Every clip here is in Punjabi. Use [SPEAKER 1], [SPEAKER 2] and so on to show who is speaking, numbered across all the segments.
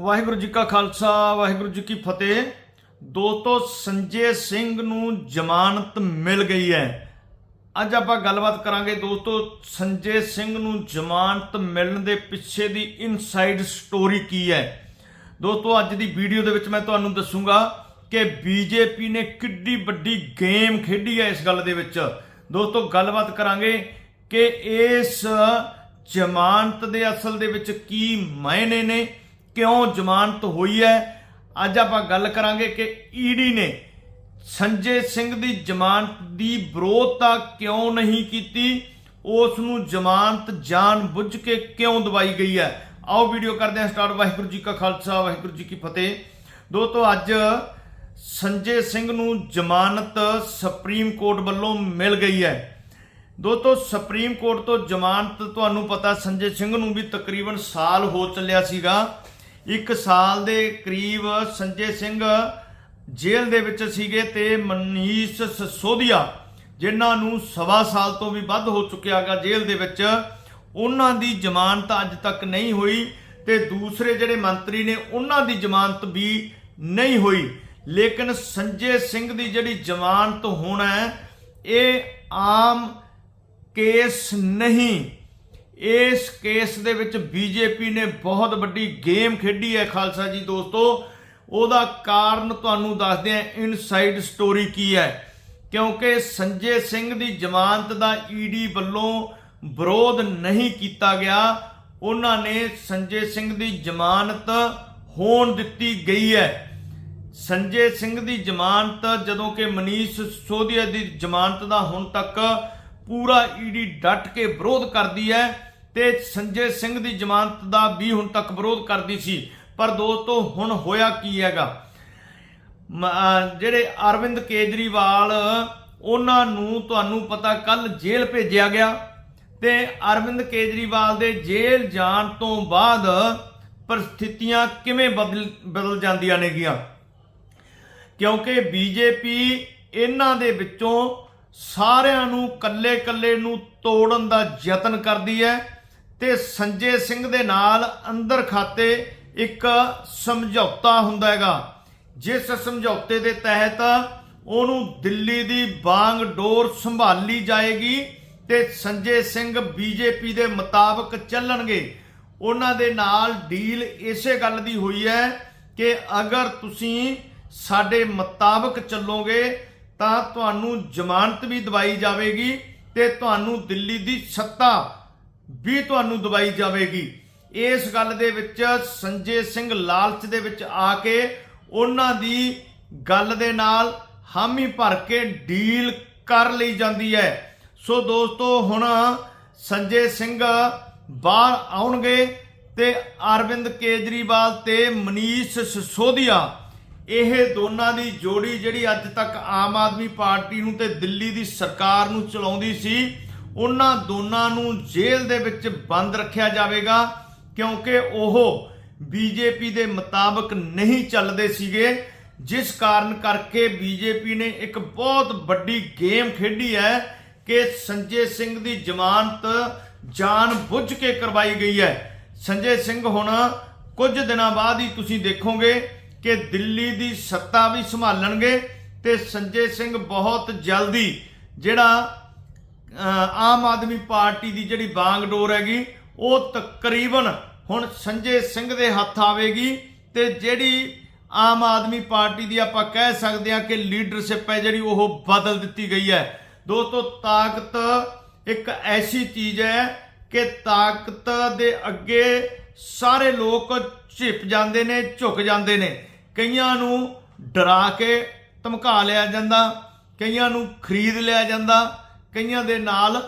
[SPEAKER 1] ਵਾਹਿਗੁਰੂ ਜੀ ਕਾ ਖਾਲਸਾ, ਵਾਹਿਗੁਰੂ ਜੀ ਕੀ ਫਤਿਹ। ਦੋਸਤੋ, ਸੰਜੇ ਸਿੰਘ ਨੂੰ ਜ਼ਮਾਨਤ ਮਿਲ ਗਈ ਹੈ। ਅੱਜ ਆਪਾਂ ਗੱਲਬਾਤ ਕਰਾਂਗੇ ਦੋਸਤੋ, ਸੰਜੇ ਸਿੰਘ ਨੂੰ ਜ਼ਮਾਨਤ ਮਿਲਣ ਦੇ ਪਿੱਛੇ ਦੀ ਇਨਸਾਈਡ ਸਟੋਰੀ ਕੀ ਹੈ। ਦੋਸਤੋ, ਅੱਜ ਦੀ ਵੀਡੀਓ ਦੇ ਵਿੱਚ ਮੈਂ ਤੁਹਾਨੂੰ ਦੱਸੂਗਾ ਕਿ ਬੀਜੇਪੀ ਨੇ ਕਿੱਡੀ ਵੱਡੀ ਗੇਮ ਖੇਡੀ ਹੈ ਇਸ ਗੱਲ ਦੇ ਵਿੱਚ। ਦੋਸਤੋ, ਗੱਲਬਾਤ ਕਰਾਂਗੇ ਕਿ ਇਸ ਜ਼ਮਾਨਤ ਦੇ ਅਸਲ ਦੇ ਵਿੱਚ ਕੀ ਮਾਇਨੇ ਨੇ ਕਿਉਂ ਜ਼ਮਾਨਤ ਹੋਈ ਹੈ? ਅੱਜ ਆਪਾਂ ਗੱਲ ਕਰਾਂਗੇ ਕਿ ਈਡੀ ਨੇ ਸੰਜੇ ਸਿੰਘ ਦੀ ਜ਼ਮਾਨਤ ਦੀ ਵਿਰੋਧਤਾ ਕਿਉਂ ਨਹੀਂ ਕੀਤੀ? ਉਸ ਨੂੰ ਜ਼ਮਾਨਤ ਜਾਣ ਬੁੱਝ ਕੇ ਕਿਉਂ ਦਵਾਈ ਗਈ ਹੈ? ਆਓ ਵੀਡੀਓ ਕਰਦੇ ਹਾਂ ਸਟਾਰਟ ਵਾਹਿਗੁਰੂ ਜੀ ਕਾ ਖਾਲਸਾ, ਵਾਹਿਗੁਰੂ ਜੀ ਕੀ ਫਤਿਹ। ਦੋਸਤੋ, ਅੱਜ ਸੰਜੇ ਸਿੰਘ ਨੂੰ ਜ਼ਮਾਨਤ ਸੁਪਰੀਮ ਕੋਰਟ ਵੱਲੋਂ ਮਿਲ ਗਈ ਹੈ। ਦੋਸਤੋ, ਸੁਪਰੀਮ ਕੋਰਟ ਤੋਂ ਜ਼ਮਾਨਤ ਤੁਹਾਨੂੰ ਪਤਾ, ਸੰਜੇ ਸਿੰਘ ਨੂੰ ਵੀ ਤਕਰੀਬਨ ਸਾਲ ਹੋ ਚੱਲਿਆ ਸੀਗਾ। ਇੱਕ ਸਾਲ ਦੇ ਕਰੀਬ ਸੰਜੇ ਸਿੰਘ ਜੇਲ੍ਹ ਦੇ ਵਿੱਚ ਸੀਗੇ ਤੇ ਮਨੀਸ਼ ਸਸੋਦੀਆ, ਜਿਨ੍ਹਾਂ ਨੂੰ ਸਵਾ ਸਾਲ ਤੋਂ ਵੀ ਵੱਧ ਹੋ ਚੁੱਕਿਆ ਚੁੱਕਿਆਗਾ ਜੇਲ੍ਹ ਦੇ ਵਿੱਚ, ਉਹਨਾਂ ਦੀ ਜ਼ਮਾਨਤ ਅੱਜ ਤੱਕ ਨਹੀਂ ਹੋਈ ਤੇ ਦੂਸਰੇ ਜਿਹੜੇ ਮੰਤਰੀ ਨੇ, ਉਹਨਾਂ ਦੀ ਜ਼ਮਾਨਤ ਵੀ ਨਹੀਂ ਹੋਈ। ਲੇਕਿਨ ਸੰਜੇ ਸਿੰਘ ਦੀ ਜਿਹੜੀ ਜ਼ਮਾਨਤ ਹੋਣਾ ਇਹ ਆਮ ਕੇਸ ਨਹੀਂ। ਇਸ ਕੇਸ ਦੇ ਵਿੱਚ ਬੀਜੇਪੀ ਨੇ ਬਹੁਤ ਵੱਡੀ ਗੇਮ ਖੇਡੀ ਹੈ ਖਾਲਸਾ ਜੀ ਦੋਸਤੋ। ਉਹਦਾ ਕਾਰਨ ਤੁਹਾਨੂੰ ਦੱਸਦੇ ਹਾਂ, ਇਨਸਾਈਡ ਸਟੋਰੀ ਕੀ ਹੈ। ਕਿਉਂਕਿ ਸੰਜੇ ਸਿੰਘ ਦੀ ਜ਼ਮਾਨਤ ਦਾ ਈਡੀ ਵੱਲੋਂ ਵਿਰੋਧ ਨਹੀਂ ਕੀਤਾ ਗਿਆ। ਉਹਨਾਂ ਨੇ ਸੰਜੇ ਸਿੰਘ ਦੀ ਜ਼ਮਾਨਤ ਹੋਣ ਦਿੱਤੀ ਗਈ ਹੈ। ਸੰਜੇ ਸਿੰਘ ਦੀ ਜ਼ਮਾਨਤ ਜਦੋਂ ਕਿ ਮਨੀਸ਼ ਸੋਧੀਆ ਦੀ ਜ਼ਮਾਨਤ ਦਾ ਹੁਣ ਤੱਕ ਪੂਰਾ ਈਡੀ ਡਟ ਕੇ ਵਿਰੋਧ ਕਰਦੀ ਹੈ ਤੇ ਸੰਜੇ ਸਿੰਘ ਦੀ ਜ਼ਮਾਨਤ ਦਾ ਵੀ ਹੁਣ ਤੱਕ ਵਿਰੋਧ ਕਰਦੀ ਸੀ। ਪਰ ਦੋਸਤੋ, ਹੁਣ ਹੋਇਆ ਕੀ ਹੈਗਾ? ਜਿਹੜੇ ਅਰਵਿੰਦ ਕੇਜਰੀਵਾਲ, ਉਹਨਾਂ ਨੂੰ ਤੁਹਾਨੂੰ ਪਤਾ ਕੱਲ ਜੇਲ੍ਹ ਭੇਜਿਆ ਗਿਆ ਤੇ ਅਰਵਿੰਦ ਕੇਜਰੀਵਾਲ ਦੇ ਜੇਲ੍ਹ ਜਾਣ ਤੋਂ ਬਾਅਦ ਪਰਿਸਥਿਤੀਆਂ ਕਿਵੇਂ ਬਦਲ ਬਦਲ ਜਾਂਦੀਆਂ ਨੇਗੀਆਂ? ਕਿਉਂਕਿ ਬੀਜੇਪੀ ਇਹਨਾਂ ਦੇ ਵਿੱਚੋਂ ਸਾਰਿਆਂ ਨੂੰ ਕੱਲੇ-ਕੱਲੇ ਨੂੰ ਤੋੜਨ ਦਾ ਯਤਨ ਕਰਦੀ ਹੈ ਤੇ ਸੰਜੇ ਸਿੰਘ ਦੇ ਨਾਲ ਅੰਦਰ ਖਾਤੇ ਇੱਕ ਸਮਝੌਤਾ ਹੁੰਦਾ ਹੈਗਾ। ਜਿਸ ਸਮਝੌਤੇ ਦੇ ਤਹਿਤ ਉਹਨੂੰ ਦਿੱਲੀ ਦੀ ਬਾਂਗ ਡੋਰ ਸੰਭਾਲੀ ਜਾਏਗੀ ਤੇ ਸੰਜੇ ਸਿੰਘ ਬੀਜੇਪੀ ਦੇ ਮੁਤਾਬਕ ਚੱਲਣਗੇ। ਉਹਨਾਂ ਦੇ ਨਾਲ ਡੀਲ ਇਸੇ ਗੱਲ ਦੀ ਹੋਈ ਹੈ ਕਿ ਅਗਰ ਤੁਸੀਂ ਸਾਡੇ ਮੁਤਾਬਕ ਚੱਲੋਗੇ ਤਾਂ ਤੁਹਾਨੂੰ ਜ਼ਮਾਨਤ ਵੀ ਦਵਾਈ ਜਾਵੇਗੀ ਤੇ ਤੁਹਾਨੂੰ ਦਿੱਲੀ ਦੀ ਸੱਤਾ ਵੀ ਤੁਹਾਨੂੰ ਦਵਾਈ ਜਾਵੇਗੀ। ਇਸ ਗੱਲ ਦੇ ਵਿੱਚ ਸੰਜੇ ਸਿੰਘ ਲਾਲਚ ਦੇ ਵਿੱਚ ਆ ਕੇ ਉਹਨਾਂ ਦੀ ਗੱਲ ਦੇ ਨਾਲ ਹਾਮੀ ਭਰ ਕੇ ਡੀਲ ਕਰ ਲਈ ਜਾਂਦੀ ਹੈ। ਸੋ ਦੋਸਤੋ, ਹੁਣ ਸੰਜੇ ਸਿੰਘ ਬਾਹਰ ਆਉਣਗੇ ਤੇ ਅਰਵਿੰਦ ਕੇਜਰੀਵਾਲ ਤੇ ਮਨੀਸ਼ ਸਿਸੋਦੀਆ ਇਹ ਦੋਨਾਂ ਦੀ ਜੋੜੀ ਜਿਹੜੀ ਅੱਜ ਤੱਕ ਆਮ ਆਦਮੀ ਪਾਰਟੀ ਨੂੰ ਤੇ ਦਿੱਲੀ ਦੀ ਸਰਕਾਰ ਨੂੰ ਚਲਾਉਂਦੀ ਸੀ, ਉਹਨਾਂ ਦੋਨਾਂ ਨੂੰ ਜੇਲ੍ਹ ਦੇ ਵਿੱਚ ਬੰਦ ਰੱਖਿਆ ਜਾਵੇਗਾ, ਕਿਉਂਕਿ ਉਹ ਬੀਜੇਪੀ ਦੇ ਮੁਤਾਬਕ ਨਹੀਂ ਚੱਲਦੇ ਸੀਗੇ, ਜਿਸ ਕਾਰਨ ਕਰਕੇ ਬੀਜੇਪੀ ਨੇ ਇੱਕ ਬਹੁਤ ਵੱਡੀ ਗੇਮ ਖੇਡੀ ਹੈ ਕਿ ਸੰਜੇ ਸਿੰਘ ਦੀ ਜ਼ਮਾਨਤ ਜਾਣ ਬੁੱਝ ਕੇ ਕਰਵਾਈ ਗਈ ਹੈ। ਸੰਜੇ ਸਿੰਘ ਹੁਣ ਕੁਝ ਦਿਨਾਂ ਬਾਅਦ ਹੀ ਤੁਸੀਂ ਦੇਖੋਗੇ ਕਿ ਦਿੱਲੀ ਦੀ ਸੱਤਾ ਵੀ ਸੰਭਾਲਣਗੇ ਤੇ ਸੰਜੇ ਸਿੰਘ ਬਹੁਤ ਜਲਦੀ ਜਿਹੜਾ ਆਮ ਆਦਮੀ ਪਾਰਟੀ ਦੀ ਜਿਹੜੀ ਬਾਂਗਡੋਰ ਹੈਗੀ, ਉਹ ਤਕਰੀਬਨ ਹੁਣ ਸੰਜੇ ਸਿੰਘ ਦੇ ਹੱਥ ਆਵੇਗੀ ਤੇ ਜਿਹੜੀ ਆਮ ਆਦਮੀ ਪਾਰਟੀ ਦੀ ਆਪਾਂ ਕਹਿ ਸਕਦੇ ਹਾਂ ਕਿ ਲੀਡਰਸ਼ਿਪ ਹੈ ਜਿਹੜੀ, ਉਹ ਬਦਲ ਦਿੱਤੀ ਗਈ ਹੈ। ਦੋਸਤੋ, ਤਾਕਤ ਇੱਕ ਐਸੀ ਚੀਜ਼ ਹੈ ਕਿ ਤਾਕਤ ਦੇ ਅੱਗੇ ਸਾਰੇ ਲੋਕ ਝਿਪ ਜਾਂਦੇ ਨੇ, ਝੁਕ ਜਾਂਦੇ ਨੇ। ਕਈਆਂ ਨੂੰ ਡਰਾ ਕੇ ਧਮਕਾ ਲਿਆ ਜਾਂਦਾ, ਕਈਆਂ ਨੂੰ ਖਰੀਦ ਲਿਆ ਜਾਂਦਾ, ਕਈਆਂ ਦੇ ਨਾਲ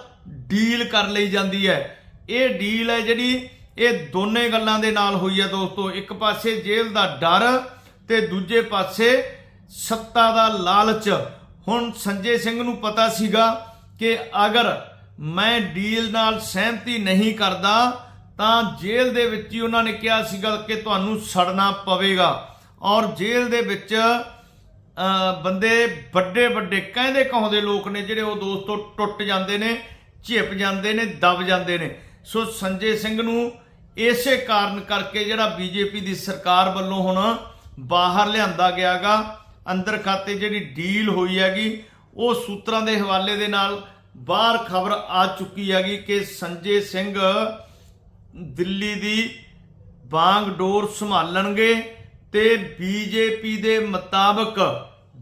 [SPEAKER 1] ਡੀਲ ਕਰ ਲਈ ਜਾਂਦੀ ਹੈ। ਇਹ ਡੀਲ ਹੈ ਜਿਹੜੀ ਇਹ ਦੋਨੇ ਗੱਲਾਂ ਦੇ ਨਾਲ ਹੋਈ ਹੈ ਦੋਸਤੋ। ਇੱਕ ਪਾਸੇ ਜੇਲ੍ਹ ਦਾ ਡਰ ਤੇ ਦੂਜੇ ਪਾਸੇ ਸੱਤਾ ਦਾ ਲਾਲਚ। ਹੁਣ ਸੰਜੇ ਸਿੰਘ ਨੂੰ ਪਤਾ ਸੀਗਾ ਕਿ ਅਗਰ ਮੈਂ ਡੀਲ ਨਾਲ ਸਹਿਮਤੀ ਨਹੀਂ ਕਰਦਾ, ਤਾਂ ਜੇਲ੍ਹ ਦੇ ਵਿੱਚ ਹੀ ਉਹਨਾਂ ਨੇ ਕਿਹਾ ਸੀਗਾ ਕਿ ਤੁਹਾਨੂੰ ਸੜਨਾ ਪਵੇਗਾ। ਔਰ ਜੇਲ੍ਹ ਦੇ ਵਿੱਚ ਬੰਦੇ ਵੱਡੇ ਵੱਡੇ ਕਹਿੰਦੇ ਕਹਾਉਂਦੇ ਲੋਕ ਨੇ ਜਿਹੜੇ ਉਹ ਦੋਸਤੋ ਟੁੱਟ ਜਾਂਦੇ ਨੇ, ਝਿਪ ਜਾਂਦੇ ਨੇ, ਦਬ ਜਾਂਦੇ ਨੇ। ਸੋ ਸੰਜੇ ਸਿੰਘ ਨੂੰ ਇਸੇ ਕਾਰਨ ਕਰਕੇ ਜਿਹੜਾ ਬੀਜੇਪੀ ਦੀ ਸਰਕਾਰ ਵੱਲੋਂ ਹੁਣ ਬਾਹਰ ਲਿਆਂਦਾ ਗਿਆਗਾ, ਅੰਦਰ ਖਾਤੇ ਜਿਹੜੀ ਡੀਲ ਹੋਈ ਹੈਗੀ, ਉਹ ਸੂਤਰਾਂ ਦੇ ਹਵਾਲੇ ਦੇ ਨਾਲ ਬਾਹਰ ਖਬਰ ਆ ਚੁੱਕੀ ਹੈਗੀ ਕਿ ਸੰਜੇ ਸਿੰਘ ਦਿੱਲੀ ਦੀ ਬਾਂਗ ਡੋਰ ਸੰਭਾਲਣਗੇ। ਤੇ ਬੀਜੇਪੀ ਦੇ ਮੁਤਾਬਕ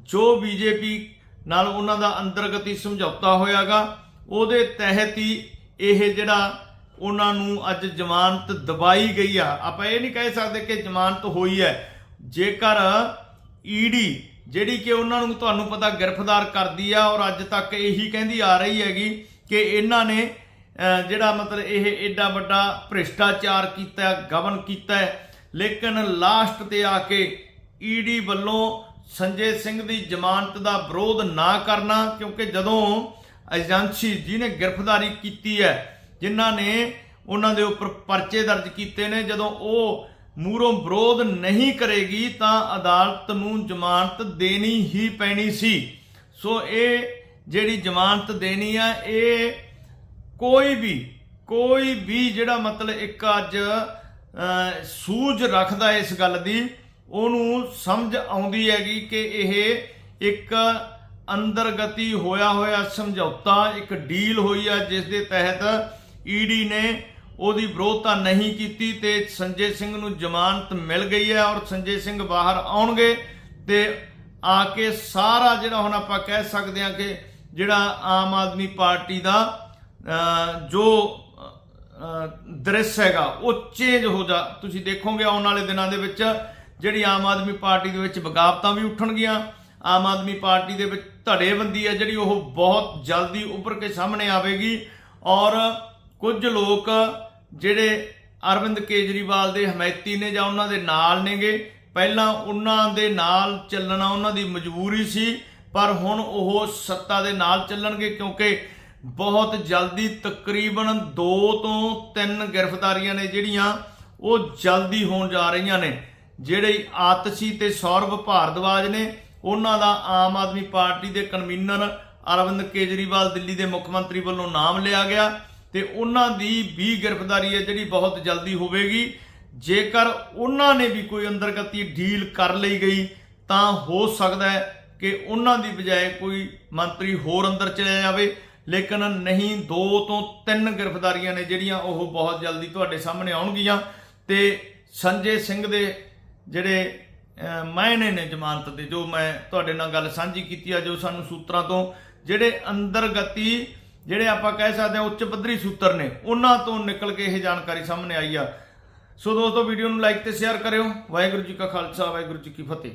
[SPEAKER 1] ਜੋ ਬੀਜੇਪੀ ਨਾਲ ਉਹਨਾਂ ਦਾ ਅੰਤਰਗਤੀ ਸਮਝੌਤਾ ਹੋਇਆਗਾ, ਉਹਦੇ ਤਹਿਤ ਹੀ ਇਹ ਜਿਹੜਾ ਉਹਨਾਂ ਨੂੰ ਅੱਜ ਜ਼ਮਾਨਤ ਦਬਾਈ ਗਈ ਆ। ਆਪਾਂ ਇਹ ਨਹੀਂ ਕਹਿ ਸਕਦੇ ਕਿ ਜ਼ਮਾਨਤ ਹੋਈ ਹੈ। ਜੇਕਰ ਈਡੀ ਜਿਹੜੀ ਕਿ ਉਹਨਾਂ ਨੂੰ ਤੁਹਾਨੂੰ ਪਤਾ ਗ੍ਰਿਫਤਾਰ ਕਰਦੀ ਆ ਔਰ ਅੱਜ ਤੱਕ ਇਹੀ ਕਹਿੰਦੀ ਆ ਰਹੀ ਹੈਗੀ ਕਿ ਇਹਨਾਂ ਨੇ ਜਿਹੜਾ ਮਤਲਬ ਇਹ ਐਡਾ ਵੱਡਾ ਭ੍ਰਿਸ਼ਟਾਚਾਰ ਕੀਤਾ, ਗਵਨ ਕੀਤਾ ਲੇਕਿਨ ਲਾਸਟ ਤੇ ਆ ਕੇ ਈਡੀ ਵੱਲੋਂ ਸੰਜੇ ਸਿੰਘ ਦੀ ਜ਼ਮਾਨਤ ਦਾ ਵਿਰੋਧ ਨਾ ਕਰਨਾ, ਕਿਉਂਕਿ ਜਦੋਂ ਏਜੰਸੀ ਜਿਹਨੇ ਗ੍ਰਿਫਤਾਰੀ ਕੀਤੀ ਹੈ, ਜਿਨ੍ਹਾਂ ਨੇ ਉਹਨਾਂ ਦੇ ਉੱਪਰ ਪਰਚੇ ਦਰਜ ਕੀਤੇ ਨੇ, ਜਦੋਂ ਉਹ ਮੂਰੋਂ ਵਿਰੋਧ ਨਹੀਂ ਕਰੇਗੀ, ਤਾਂ ਅਦਾਲਤ ਨੂੰ ਜ਼ਮਾਨਤ ਦੇਣੀ ਹੀ ਪੈਣੀ ਸੀ। ਸੋ ਇਹ ਜਿਹੜੀ ਜ਼ਮਾਨਤ ਦੇਣੀ ਆ, ਇਹ ਕੋਈ ਵੀ ਕੋਈ ਵੀ ਜਿਹੜਾ ਮਤਲਬ ਇੱਕ ਅੱਜ ਸੂਝ ਰੱਖਦਾ ਇਸ ਗੱਲ ਦੀ। ਉਹਨੂੰ ਸਮਝ ਆਉਂਦੀ ਹੈਗੀ ਕਿ ਇਹ ਇੱਕ ਅੰਦਰਗਤੀ ਹੋਇਆ ਹੋਇਆ ਸਮਝੌਤਾ, ਇੱਕ ਡੀਲ ਹੋਈ ਆ ਜਿਸ ਦੇ ਤਹਿਤ ਈਡੀ ਨੇ ਉਹਦੀ ਵਿਰੋਧਤਾ ਨਹੀਂ ਕੀਤੀ ਤੇ ਸੰਜੇ ਸਿੰਘ ਨੂੰ ਜ਼ਮਾਨਤ ਮਿਲ ਗਈ ਹੈ ਔਰ ਸੰਜੇ ਸਿੰਘ ਬਾਹਰ ਆਉਣਗੇ ਤੇ ਆ ਕੇ ਸਾਰਾ ਜਿਹੜਾ ਹੁਣ ਆਪਾਂ ਕਹਿ ਸਕਦੇ ਹਾਂ ਕਿ ਜਿਹੜਾ ਆਮ ਆਦਮੀ ਪਾਰਟੀ ਦਾ ਜੋ ਦ੍ਰਿਸ਼ ਹੈਗਾ, ਉਹ ਚੇਂਜ ਹੋ ਜਾ। ਤੁਸੀਂ ਦੇਖੋਗੇ ਆਉਣ ਵਾਲੇ ਦਿਨਾਂ ਦੇ ਵਿੱਚ ਜਿਹੜੀ ਆਮ ਆਦਮੀ ਪਾਰਟੀ ਦੇ ਵਿੱਚ ਬਗਾਵਤਾਂ ਵੀ ਉੱਠਣਗੀਆਂ। ਆਮ ਆਦਮੀ ਪਾਰਟੀ ਦੇ ਵਿੱਚ ਧੜੇਬੰਦੀ ਹੈ ਜਿਹੜੀ ਉਹ ਬਹੁਤ ਜਲਦੀ ਉੱਭਰ ਕੇ ਸਾਹਮਣੇ ਆਵੇਗੀ। ਔਰ ਕੁਝ ਲੋਕ ਜਿਹੜੇ ਅਰਵਿੰਦ ਕੇਜਰੀਵਾਲ ਦੇ ਹਮਾਇਤੀ ਨੇ ਜਾਂ ਉਹਨਾਂ ਦੇ ਨਾਲ ਨੇਗੇ, ਪਹਿਲਾਂ ਉਹਨਾਂ ਦੇ ਨਾਲ ਚੱਲਣਾ ਉਹਨਾਂ ਦੀ ਮਜਬੂਰੀ ਸੀ, ਪਰ ਹੁਣ ਉਹ ਸੱਤਾ ਦੇ ਨਾਲ ਚੱਲਣਗੇ ਕਿਉਂਕਿ ਬਹੁਤ ਜਲਦੀ ਤਕਰੀਬਨ 2 ਤੋਂ 3 ਗ੍ਰਿਫਤਾਰੀਆਂ ਨੇ ਜਿਹੜੀਆਂ ਉਹ ਜਲਦੀ ਹੋਣ ਜਾ ਰਹੀਆਂ ਨੇ। ਜਿਹੜੇ ਆਤਸ਼ੀ ਤੇ ਸੌਰਵ ਭਾਰਦਵਾਜ ਨੇ, ਉਹਨਾਂ ਦਾ ਆਮ ਆਦਮੀ ਪਾਰਟੀ ਦੇ ਕਨਵੀਨਰ ਅਰਵਿੰਦ ਕੇਜਰੀਵਾਲ ਦਿੱਲੀ ਦੇ ਮੁੱਖ ਮੰਤਰੀ ਵੱਲੋਂ ਨਾਮ ਲਿਆ ਗਿਆ ਤੇ ਉਹਨਾਂ ਦੀ ਵੀ ਗ੍ਰਿਫਤਾਰੀ ਹੈ ਜਿਹੜੀ ਬਹੁਤ ਜਲਦੀ ਹੋਵੇਗੀ। ਜੇਕਰ ਉਹਨਾਂ ਨੇ ਵੀ ਕੋਈ ਅੰਦਰਗਤੀ ਡੀਲ ਕਰ ਲਈ ਗਈ, ਤਾਂ ਹੋ ਸਕਦਾ ਹੈ ਕਿ ਉਹਨਾਂ ਦੀ ਬਜਾਏ ਕੋਈ ਮੰਤਰੀ ਹੋਰ ਅੰਦਰ ਚਲੇ ਜਾਵੇ। ਲੇਕਿਨ ਨਹੀਂ, ਦੋ ਤੋਂ ਤਿੰਨ ਗ੍ਰਿਫਤਾਰੀਆਂ ਨੇ ਜਿਹੜੀਆਂ ਉਹ ਬਹੁਤ ਜਲਦੀ ਤੁਹਾਡੇ ਸਾਹਮਣੇ ਆਉਣਗੀਆਂ। ਤੇ ਸੰਜੇ ਸਿੰਘ ਦੇ ਜਿਹੜੇ ਮਾਇਨੇ ਨੇ ਜ਼ਮਾਨਤ ਦੇ, ਜੋ ਮੈਂ ਤੁਹਾਡੇ ਨਾਲ ਗੱਲ ਸਾਂਝੀ ਕੀਤੀ ਆ, ਜੋ ਸਾਨੂੰ ਸੂਤਰਾਂ ਤੋਂ, ਜਿਹੜੇ ਅੰਦਰਗਤੀ, ਜਿਹੜੇ ਆਪਾਂ ਕਹਿ ਸਕਦੇ ਹਾਂ ਉੱਚ ਪੱਧਰੀ ਸੂਤਰ ਨੇ, ਉਹਨਾਂ ਤੋਂ ਨਿਕਲ ਕੇ ਇਹ ਜਾਣਕਾਰੀ ਸਾਹਮਣੇ ਆਈ ਆ। ਸੋ ਦੋਸਤੋ, ਵੀਡੀਓ ਨੂੰ ਲਾਈਕ ਤੇ ਸ਼ੇਅਰ ਕਰਿਓ। ਵਾਹਿਗੁਰੂ ਜੀ ਕਾ ਖਾਲਸਾ, ਵਾਹਿਗੁਰੂ ਜੀ ਕੀ ਫਤਿਹ।